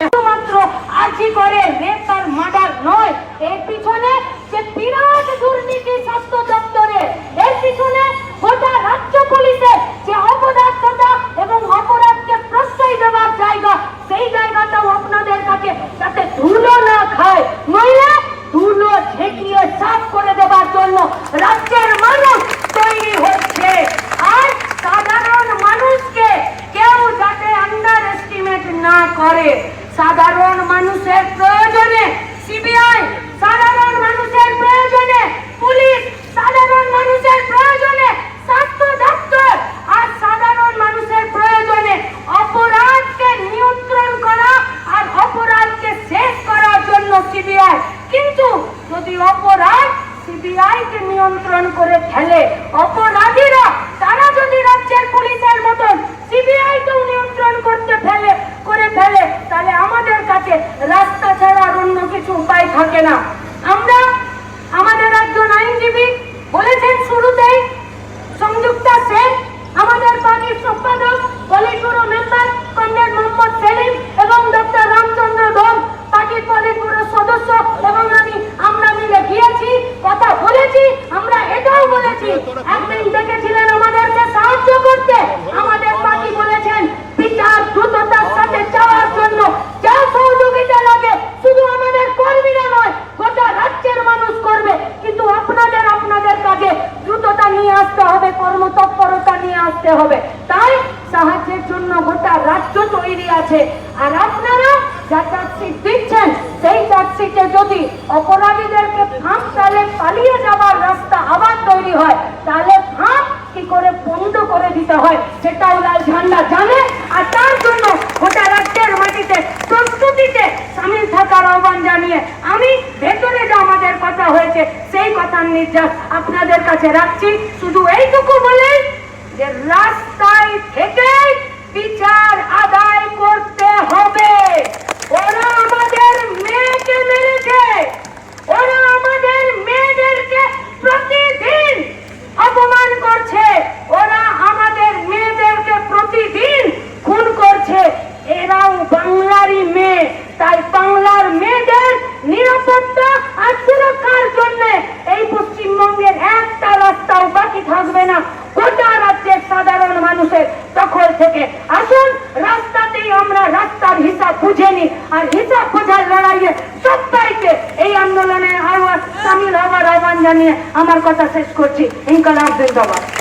শুধুমাত্র আজি করে রেপ আর মার্ডার নয়, এর পিছনে যে বিরাট দুর্নীতি স্বাস্থ্য দপ্তরে এর পিছনে গোটা রাজ্য পুলিশের যে অপদার্থতা এবং অপরাধকে প্রশ্রয় দেওয়ার জায়গা, সেই জায়গাটাও আপনাদের কাছে যাতে ধুলো না খায় নইলে ধুলো ঝেঁকিয়ে সাফ করে দেওয়ার জন্য রাজ্যের মানুষ তৈরি হচ্ছে আর সাধারণ মানুষকে কেউ যাতে আন্ডার এস্টিমেট না করে সাধারণ মানুষের প্রয়োজনে, সিবিআই সাধারণ মানুষের প্রয়োজনে, পুলিশ সাধারণ মানুষের প্রয়োজনে, স্বাস্থ্য দপ্তর আর সাধারণ মানুষের প্রয়োজনে অপরাধকে নিয়ন্ত্রণ করা আর অপরাধকে শেষ করার জন্য সিবিআই। কিন্তু যদি অপরাধ সিবিআই কে নিয়ন্ত্রণ করে ফেলে অপরাধীরা তারা যদি রাজ্যের পুলিশের মতন সিবিআই কেও নিয়ন্ত্রণ করতে ফেলে করে ফেলে তাহলে আমাদের কাছে রাস্তা ছাড়া আর অন্য কিছু উপায় থাকে না আমরা আমাদের একজন আইনজীবী বলেছেন শুরুতেই সংযুক্ত সেন আমাদের পার্টির কর্মতৎপরতা নিয়ে আসতে হবে। তাই সাহায্যের জন্য গোটা রাজ্য তৈরি আছে। আর আপনারা যা চার্জশিট দিচ্ছেন, সেই চার্জশিটে যদি অপরাধীদেরকে ফাঁক তাহলে পালিয়ে যাওয়ার রাস্তা আবার তৈরি হয়, তাহলে ফাঁক কি করে বন্ধ করে দিতে হয়, সেটাও লাল ঝান্ডা জানে। আর তার জন্য গোটা রাজ্যের মাটিতে প্রস্তুতিতে সামিল থাকার আহ্বান জানিয়ে আমি ভেতরে যা আমাদের কথা হয়েছে সেই কথার নির্যাস আপনাদের কাছে রাখছি। শুধু এইটুকু বলে যে জানিয়ে আমার কথা শেষ করছি। ইনকালাব জিন্দাবাদ।